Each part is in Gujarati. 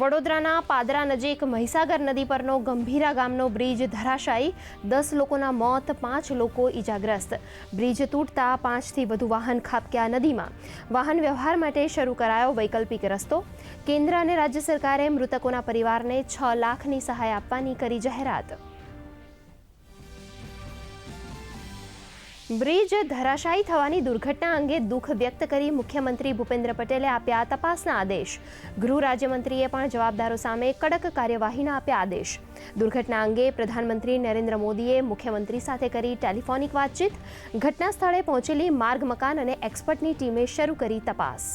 વડોદરાના પાદરા નજીક મહીસાગર નદી પરનો ગંભીરા ગામનો બ્રિજ ધરાશાયી દસ લોકોના મોત, પાંચ લોકો ઈજાગ્રસ્ત. બ્રિજ તૂટતા પાંચથી વધુ વાહન ખાબક્યા નદીમાં. વાહન વ્યવહાર માટે શરૂ કરાયો વૈકલ્પિક રસ્તો. કેન્દ્ર અને રાજ્ય સરકારે મૃતકોના પરિવારને છ લાખની સહાય આપવાની કરી જાહેરાત. બ્રિજ ધરાશાયી થવાની દુર્ઘટના અંગે દુઃખ વ્યક્ત કરી મુખ્યમંત્રી ભૂપેન્દ્ર પટેલે આપ્યા તપાસના આદેશ. ગૃહ રાજ્યમંત્રીએ પણ જવાબદારો સામે કડક કાર્યવાહીના આપ્યા આદેશ. દુર્ઘટના અંગે પ્રધાનમંત્રી નરેન્દ્ર મોદીએ મુખ્યમંત્રી સાથે કરી ટેલિફોનિક વાતચીત. ઘટના સ્થળે પહોંચેલી માર્ગ મકાન અને એક્સપર્ટની ટીમે શરૂ કરી તપાસ.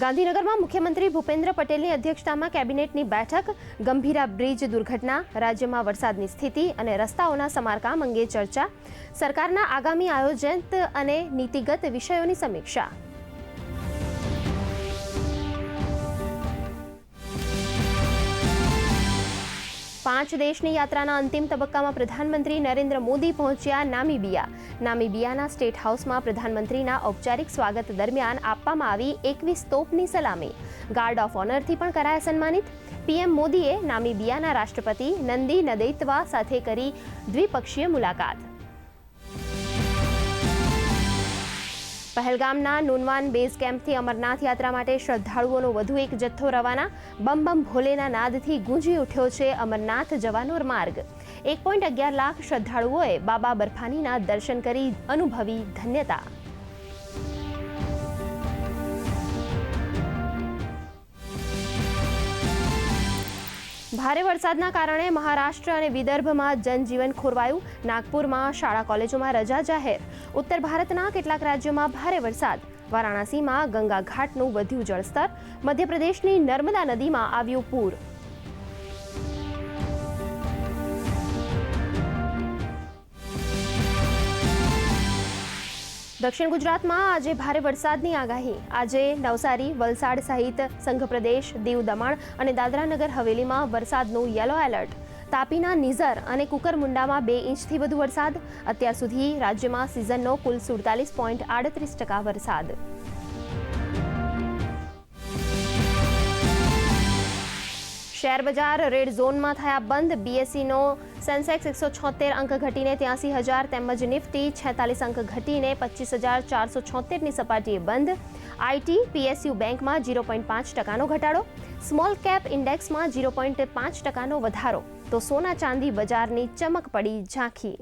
ગાંધીનગરમાં મુખ્યમંત્રી ભૂપેન્દ્ર પટેલની અધ્યક્ષતામાં કેબિનેટની બેઠક, ગંભીરા બ્રિજ દુર્ઘટના, રાજ્યમાં વરસાદની સ્થિતિ અને રસ્તાઓના સમારકામ અંગે ચર્ચા, સરકારના આગામી આયોજન અને નીતિગત વિષયોની સમીક્ષા. પાંચ દેશની યાત્રાના અંતિમ તબક્કામાં પ્રધાનમંત્રી નરેન્દ્ર મોદી પહોંચ્યા નામીબિયા. નામીબિયાના સ્ટેટ હાઉસમાં પ્રધાનમંત્રીના ઔપચારિક સ્વાગત દરમિયાન આપવામાં આવી એકવીસ તોપની સલામી. ગાર્ડ ઓફ ઓનરથી પણ કરાયા સન્માનિત. પીએમ મોદીએ નામીબિયાના રાષ્ટ્રપતિ નંદી નદૈતવા સાથે કરી દ્વિપક્ષીય મુલાકાત. પહેલગામના નુનવાન બેઝ કેમ્પથી અમરનાથ યાત્રા માટે શ્રદ્ધાળુઓનો વધુ એક જથ્થો રવાના. બમ બમ ભોલેના નાદથી ગુંજી ઉઠ્યો છે અમરનાથ જવાનો માર્ગ. એક પોઈન્ટ અગિયાર લાખ શ્રદ્ધાળુઓએ બાબા બર્ફાનીના દર્શન કરી અનુભવી ધન્યતા. ભારે વરસાદના કારણે મહારાષ્ટ્ર અને વિદર્ભમાં જનજીવન ખોરવાયું. નાગપુરમાં શાળા કોલેજોમાં રજા જાહેર. ઉત્તર ભારતના કેટલાક રાજ્યોમાં ભારે વરસાદ. વારાણસીમાં ગંગા ઘાટનું વધ્યું જળસ્તર. મધ્યપ્રદેશની નર્મદા નદીમાં આવ્યું પૂર. દક્ષિણ ગુજરાતમાં આજે ભારે વરસાદની આગાહી. આજે નવસારી, વલસાડ સહિત સંઘ પ્રદેશ, દીવ દમણ અને દાદરાનગર હવેલીમાં વરસાદનું યલો એલર્ટ. તાપીના નિઝર અને કુકરમુંડામાં બે ઇંચથી વધુ વરસાદ. અત્યાર સુધી રાજ્યમાં સિઝનનો કુલ સુડતાલીસ પોઈન્ટ આડત્રીસ ટકા વરસાદ. શેર બજાર રેડ ઝોનમાં થયા બંધ. બીએસસીનો સેન્સેક્સ એકસો છોતેર અંક ઘટીને ત્યાસી હજાર તેમજ નિફ્ટી છેતાલીસ અંક ઘટીને પચીસ હજાર ચારસો છોતેરની સપાટીએ બંધ. આઈટી પીએસયુ બેંકમાં ઝીરો પોઈન્ટ પાંચ ટકાનો ઘટાડો. સ્મોલ કેપ ઇન્ડેક્સમાં ઝીરો પોઈન્ટ પાંચ ટકાનો વધારો. તો સોના ચાંદી બજારની ચમક પડી ઝાંખી.